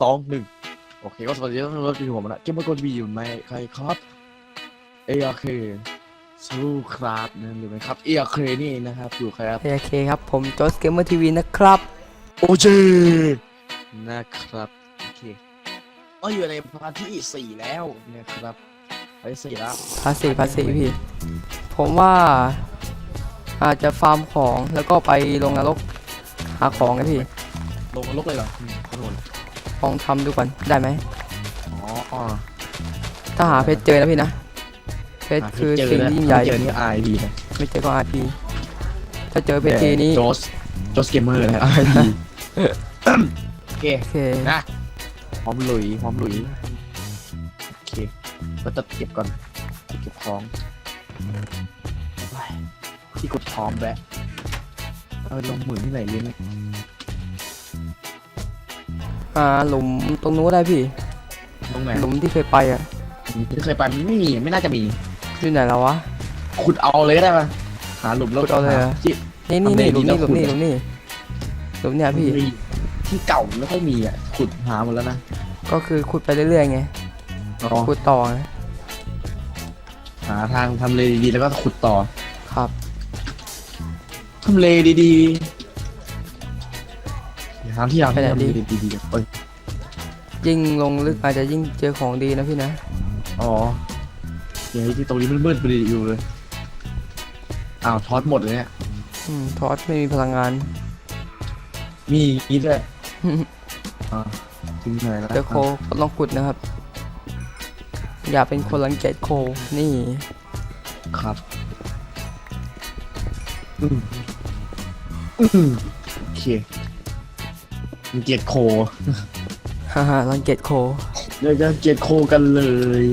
สองหนึ่งโอเคก็สวัสดีทุกท่านที่อยู่ผมนะเกมเมอร์กดวีอยู่ไหมใครครับเอเคสู้ครับนั่นหรือไม่ครับเอเคนี่เองนะครับอยู่ครับโอเคครับผมจอสเกมเมอร์ทีวีนะครับโอเจนะครับโอเคก็อยู่ในพาร์ทที่สี่แล้วนะครับพาร์ทที่สี่แล้วภาษีภาษีพี่ผมว่าอาจจะฟาร์มของแล้วก็ไปลงนรกหาของนะพี่ลงนรกเลยเหรออืมขอบคุณ ลองทำดูก่อนได้ไหมอ๋ออ๋อถ้าหาเพชรเจอนะพี่นะเพชรคือเจอสิ่งนะยิ่งใหญ่เจอนี่อายดีนะไม่เจอก็อาทีถ้าเจอเพชรทีนี้โจสโจสเกมเมอร์นะอายดีโอเคโอเคนะพร้อมลุยพร้อมลุยโอเคก็จะเก็บก่อนเก็บของไปที่กดพร้อมแบะเออลงหมื่นที่ไหนเลี้ยง อ่าหลุมตรงนู้นได้พี่ ตรงไหนหลุมที่เคยไปอะที่เคยไปมันไม่มีไม่น่าจะมี อยู่ไหนแล้ววะ ขุดเอาเลยก็ได้ปะหาหลุมแล้วขุดเอาเลยเหรอที่นี่นี่นี่หลุมนี่หทำลุเลมดีนี่แล้วหลุมนี่หลุมเนี่ยพี่ ที่เก่าไม่ค่อยมีอะ ขุดหาหมดแล้วนะ ก็คือขุดไปเรื่อยๆไงอ๋อขุดต่อไงหาทางทำเลดีๆแล้วก็ขุดต่อ ครับทำเลดีๆ ทางที่เราทำเลดีๆเอ้ยยิ่งลงลึกอาจจะยิ่งเจอของดีนะพี่นะ อ๋อเดี๋ยวที่ตรงนี้มันมืดไปอยู่เลยอ้าวทอดหมดเลยเนี่ยอืมทอสไม่มีพลังงาน มีอีกด้วยอ่าถึงไหนแล้วเจอโคก็ต้องขุดนะครับ อย่าเป็นคนรังเกียจโค นี่ครับอืมอืมโอเค มันเกลียดโคฮ่าฮ่ารังเกียจโคเดี๋ยวจะเกลียดโคกันเลย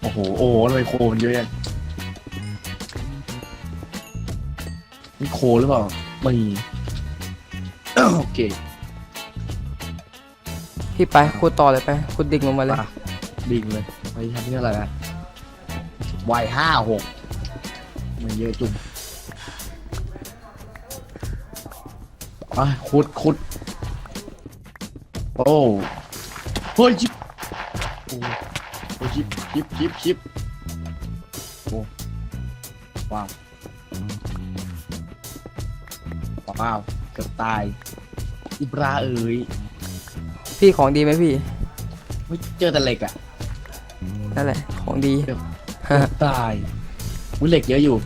โอ้โห โอ้โหทำไมโคมันเยอะแยะนี่โคหรือเปล่า ไม่ โอเค พี่ไปขุดต่อเลยไปขุดดิ่งลงมาเลยอะดิ่งเลยไปทำที่อะไรนะวัยห้าหกมันเยอะจุ่ม อะขุดขุดโอ้เฮ้ยชิบโอ้โอ้ชิบชิบชิบชิบโอ้ว้าวว้าวเกือบตายอิบราเอ๋ยพี่ของดีไหมพี่ไม่เจอแต่เหล็กอะนั่นแหละ ของดี เกือบตายอุ้ยเหล็กเยอะอยู่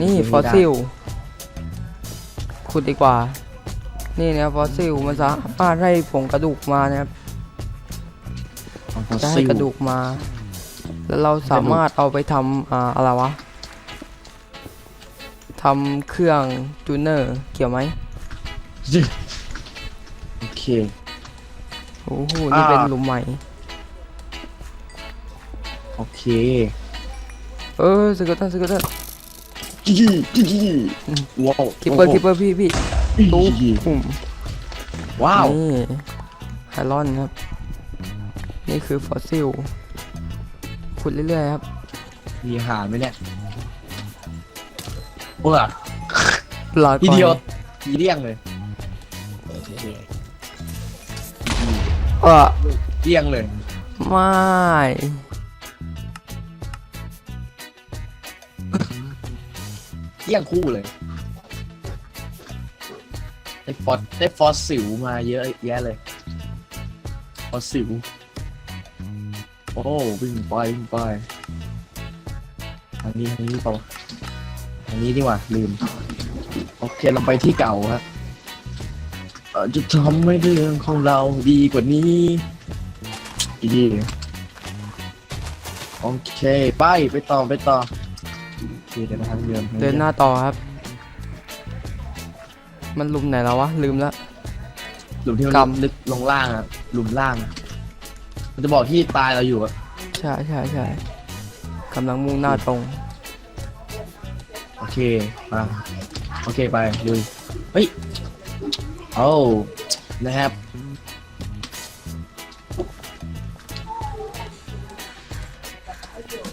นี่ไม่ได้ฟอสซิล ขุดดีกว่า นี่นะฟอสซิลมันสามารถให้ผงกระดูกมานะครับจะให้กระดูกมา แล้วเราสามารถเอาไปทำอ่าอะไรวะทำเครื่องจูเนอร์เกี่ยวไหมโอเคโอ้โหนี่อ่าเป็นหลุมใหม่ โอเค เออสกัดตันสกัดตัน จี้จี้จี้จี้ว้าวคิปเปอร์คิปเปอร์พี่พี่ตู้ตู้ปุ่มว้าวนี่ไฮรอนครับ นี่คือฟอสซิลขุดเรื่อยๆครับมีอาหารไหมเนี่ยเบื่อลาทีก่อนเดียวทีเดียงเลยโอเคเออเดียงเลย ไม่ เดียงคู่เลย ได้ฟอสได้ฟอสสิวมาเยอะแยะเลย ฟอสสิว โอ้วิ่งไปวิ่งไปทางนี้ทางนี้เปล่าทางนี้ดีกว่า ลืม โอเคเราไปที่เก่าครับจะทำให้เรื่องของเราดีกว่านี้ดีโอเค ไป ไปต่อ ไปต่อ โอเคเดินทางเดิมเดินหน้าต่อครับ มันหลุมไหนแล้ววะ ลืมแล้ว หลุมที่มันกำ ลึกลงล่างอะหลุมล่างอะมันจะบอกที่ตายเราอยู่อะใช่ใช่ใช่กำลังมุ่งหน้าตรง โอเคมาโอเคไปลุยเฮ้ยโอ้นะครับ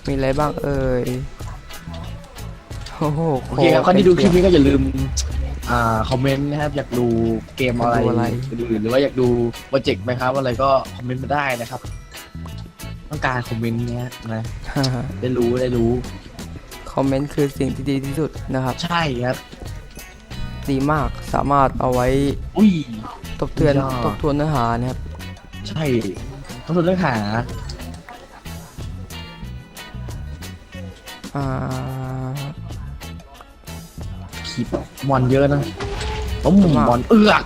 มีอะไรบ้างเอ่ย โอ้โหโอเคครับใครที่ดูคลิปนี้ก็อย่าลืม อ่าคอมเมนต์นะครับ อยากดูเกมอะไรอยากดูอะไรอื่นๆหรือว่าอยากดูโปรเจกต์ไหมครับ อะไรก็คอมเมนต์มาได้นะครับ ต้องการคอมเมนต์เนี้ยนะได้รู้ได้รู้คอมเมนต์คือสิ่งที่ดีที่สุดนะครับ ใช่ครับดีมากสามารถเอาไว้อุ้ยทบทวนยอดทบทวนเนื้อหานะครับ ใช่ต้องทนเรื่องหาอ่า คีบมอนเยอะนะต้มมากมอนเอือก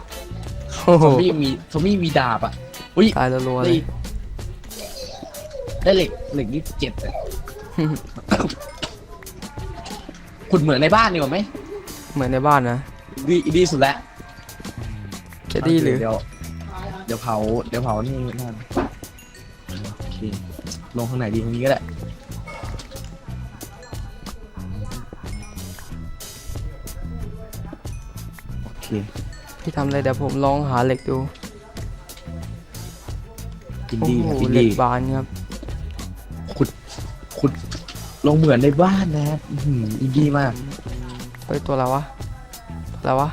โอ้โหซอมบี้มีซอมบี้มีดาบอะอุ้ยตายรัวๆเลได้ยได้เหล็กเหล็กยี่สิบเจ็ดอะขุดเหมือนในบ้านดีกว่าไหมเหมือนในบ้านนะดีดีสุดแล้วจะดีหรือเดี๋ยวเดี๋ยวเผาเดี๋ยวเผานี่นั่นโอเคลงข้างไหนดีตรงนี้ก็ได้ พี่ทำอะไรเดี๋ยวผมลองหาเหล็กดูกินโอ้ดีโหครับกินเหล็ดีกบานครับ ขุดลงเหมือนในบ้านนะครับอื้อหืออินดีมากเฮ้ยตัวอะไรวะตัวอะไรวะ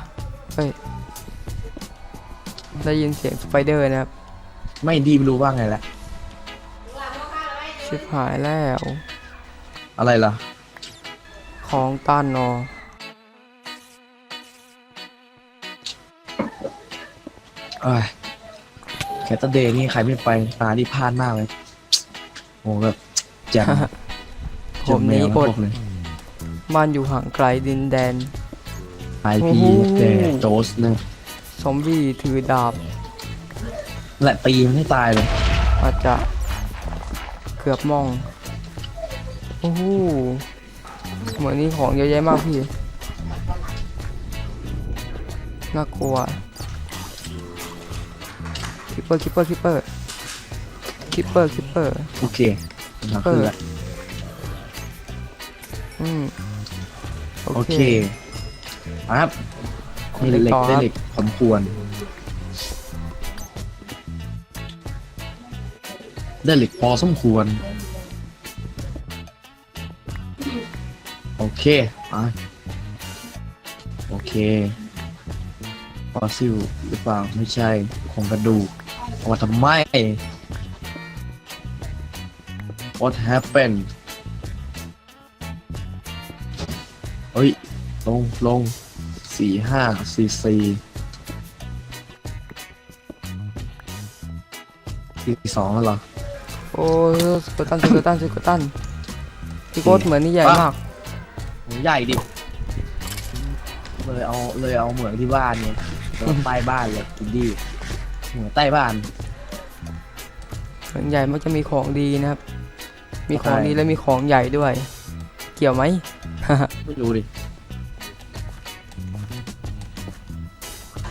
เฮ้ยได้ยินเสียงสไปเดอร์นะครับไม่ดีไม่รู้ว่าไงละชิบหายแล้ว อะไรล่ะ ของต้านนอ เอ้ยแคทเดย์นี่ใครไม่ไปตาที่พลาดมากเลยโอ้แบบแจ่มผมนี้เจอแมวดทั้งพวกเลยบ้านอยู่ห่างไกลดินแดนไอโอ้พีโหแต่โจสเนี่ยซอมบี้ถือดาบแหละตีมันให้ตายเลย อาจจะเกือบมอง โอ้โหเหมือนนี้ของเยอะแยะมากพี่ น่ากลัว คิปเปอร์คิปเปอร์คิปเปอร์คิปเปอร์คิปเปอร์โอเคนะครับเปิดคือละอืมโอเคครับมีเหล็กต่อคได้รับเหล็กสมควร ได้เหล็กพอสมควร โอเคอะโอเคฟอสซิลหรือเปล่า ไม่ใช่โครงกระดูกเอามาทำไม What happened เฮ้ย ลงลงสี่ห้าสี่สี่สี่สองแล้วเหรอ โอ้สเกอร์ตันสเกอร์ตันสเกอร์ตันพี่โคตรเหมือนนี่ใหญ่อะมากโหใหญ่ดิ เลยเอาเลยเอาเหมืองที่บ้านเนี่ยแล้วใต้บ้านเลยกินดีเหมืองใต้บ้านเหมือนใหญ่มักจะมีของดีนะครับ มีของใช่ดีและมีของใหญ่ด้วย เกี่ยวไหม ไม่รู้ดิ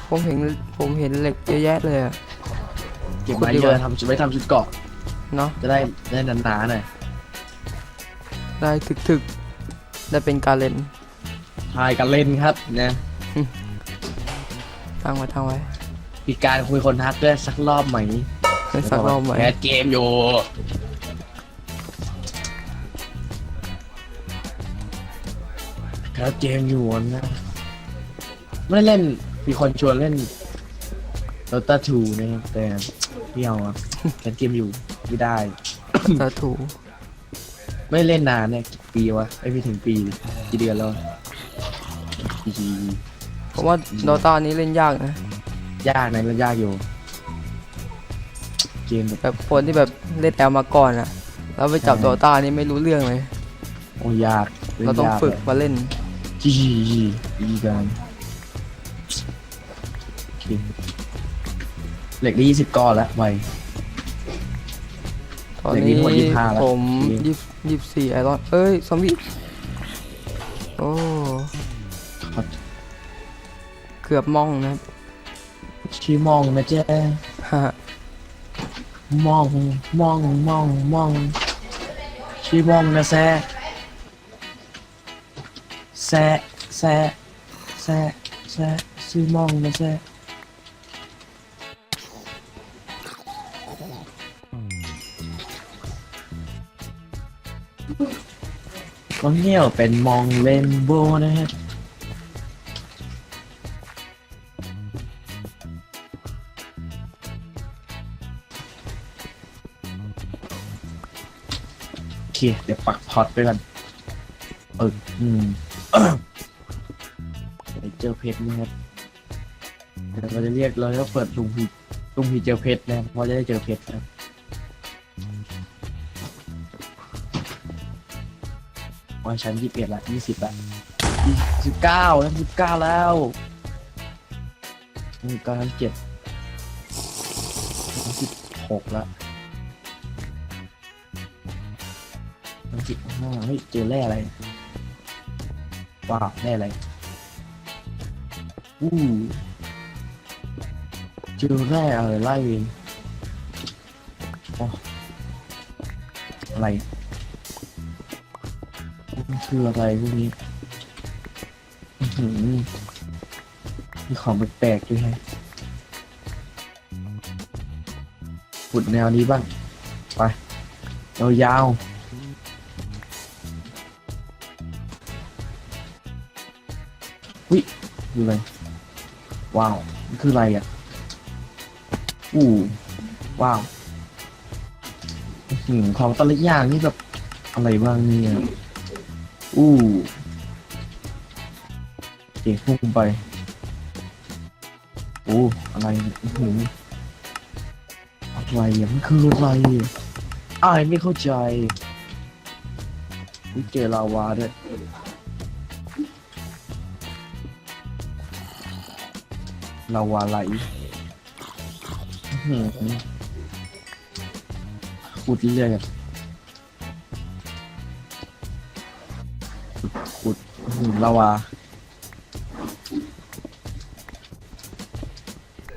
ผมเห็นผมเห็นเหล็กเยอะแยะเลยอะเก็บขุดไว้ดีเยกว่าอะทำชุดไว้ทำชุดเกาะเนาะจะได้ได้หนาๆหน่อยได้ถึกๆได้เป็นการเล่นทายกันเล่นครับนะตั้งไว้ตั้งไว้ มีการคุยคนทักด้วยสักรอบไหมเป็นสักรอบไหมแคสเกมอยู่แคสเกมอยู่นะไม่ได้เล่นมีคนชวนเล่น Dota 2นะครับแต่ไม่เอาอะแคสเกมอยู่ไม่ได้ สาถูไม่เล่นนานเนี่ยกี่ปีวะไม่ถึงปีกี่เดือนแล้วอีผมว่าดอต้านี้เล่นยากนะ ยากนะเล่นยากอยู่ เกมแบบแบบคนที่แบบเล่นแอลมาก่อนอะแล้วไปจับใช่ดอต้านี้ไม่รู้เรื่องเลย โอ้ยากล่นเราต้องยฝึกเลยมาเล่น จีจีจีอีกันโอเคเหล็กได้ยี่สิบก้อนแล้วไว ตอนอย่างนี้นี้หมด25แล้ว ผมโอเคยี่สิบยี่สิบสี่ไอรอนเอ้ยซอมบี้โอ้ครับเกือบมองนะครับ ชื่อมองนะเจ๊ฮ่ามองมองมองมองชื่อมองนะแซะแซะแซะแซะแซะชื่อมองนะแซะก็เงี้ยวเป็นมองเรนโบว์นะฮะ เค เดี๋ยวปักพอตไปกันเอออืมเดี๋ยวเจอเพชรนะครับเราจะเรียกเราจะเปิดลุงพีลุงพีเจอเพชรนะเพราะจะได้เจอเพชรครับวันชั้นยี่สิบเอ็ดละยี่สิบละยี่สิบเก้าแล้วสิบเก้าแล้วนี่ก็ทั้งเจ็ดทั้งสิบหกละ ทั้งสิบห้าเฮ้ยเจอแร่อะไรว้าวแร่อะไรอู้เจอแร่อะไรไล่โอ้อะไรมันคืออะไรพวกนี้อื้อหือมีของแปลกๆด้วยไงขุดแนวนี้บ้าง ไปยาวๆ วิคืออะไร ว้าวมันคืออะไรอะ อู้ว้าวหือของแต่ละอย่างนี่แบบอะไรบ้างเนี่ย อู้เก๋พุ่งไปโอ้อะไรอื้อหืออะไรอะมันคืออะไรอ้ายไม่เข้าใจอุ๊ยเจอลาวาด้วย ลาวาไหลอื้อหือขุดเรื่อยๆอะขุดขุดอื้อหือลาวา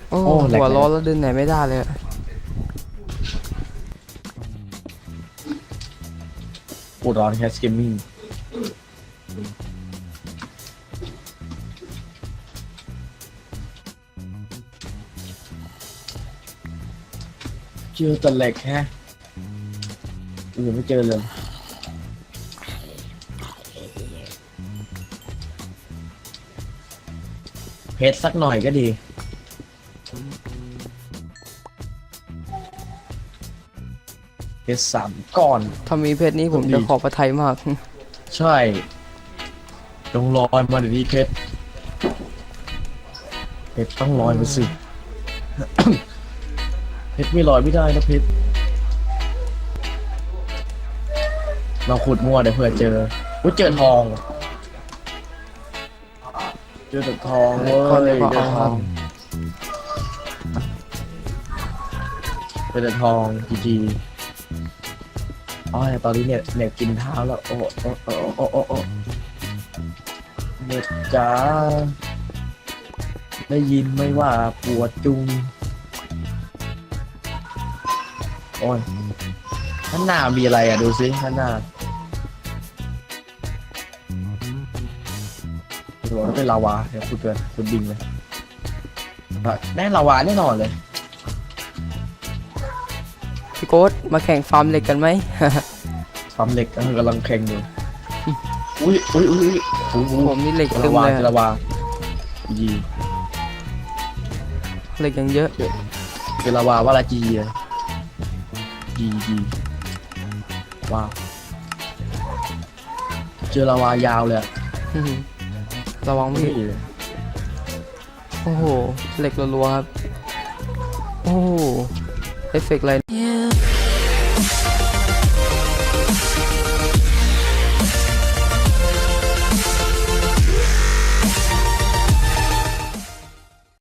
โอ้โอ้แหลก หัวเลยร้อนแล้วเดินไหนไม่ได้เลยอะปวดร้อนแคสเกมมิ่ง เจอแต่เหล็กแฮะอื่นไม่เจอเลยเพชรสักหน่อยก็ดี เพชรสามก้อน ถ้ามีเพชรนี้ผมดีจะขอบพระทัยมาก ใช่จงลอยมาเดี๋ยวนี้เพชร เพชรต้องลอยมาสิเพชร ไม่ลอยไม่ได้นะเพชรเราขุดมั่วเดี๋ยวเผื่อเจออุ้ยเจอทอง เจอแต่ทองเว้ก็เลยยว่าเจอทองเจอแต่ทองจีจีอ๋อตอนนี้เนี่ยเนี่ยกินเท้าแล้วโอ้โอ้โอ้โอ้โอ้โอ้เน็ตจ๋าได้ยินไหมว่าปวดจุง โอ้ยข้างหน้ามีอะไรอะดูสิข้างหน้าหรือว่าเป็นลาวาเดี๋ยวคุณเตือนคุณบิงเลยอะแน่ลาวาแน่นอนเลยพี่โก้ดมาแข่งฟาร์มเหล็กกันไหมปั๊มเหล็กก็กำลังแข่งอยู่อุ้ยอุ้ยอุ้ยอุ้ยอุ้ยอุ้ยผมนี่เหล็กเจอตึลามวาเลยเจออะลาวายีเหล็กยังเยอะเจอลาวาว่าละจีเลย จีจีว้าวเจอลาวายาวเลยอะอื้อหือระวังพี่นี่เลยโอ้โห เหล็กรัวๆครับ โอ้โหเอฟเฟกต์อะไร You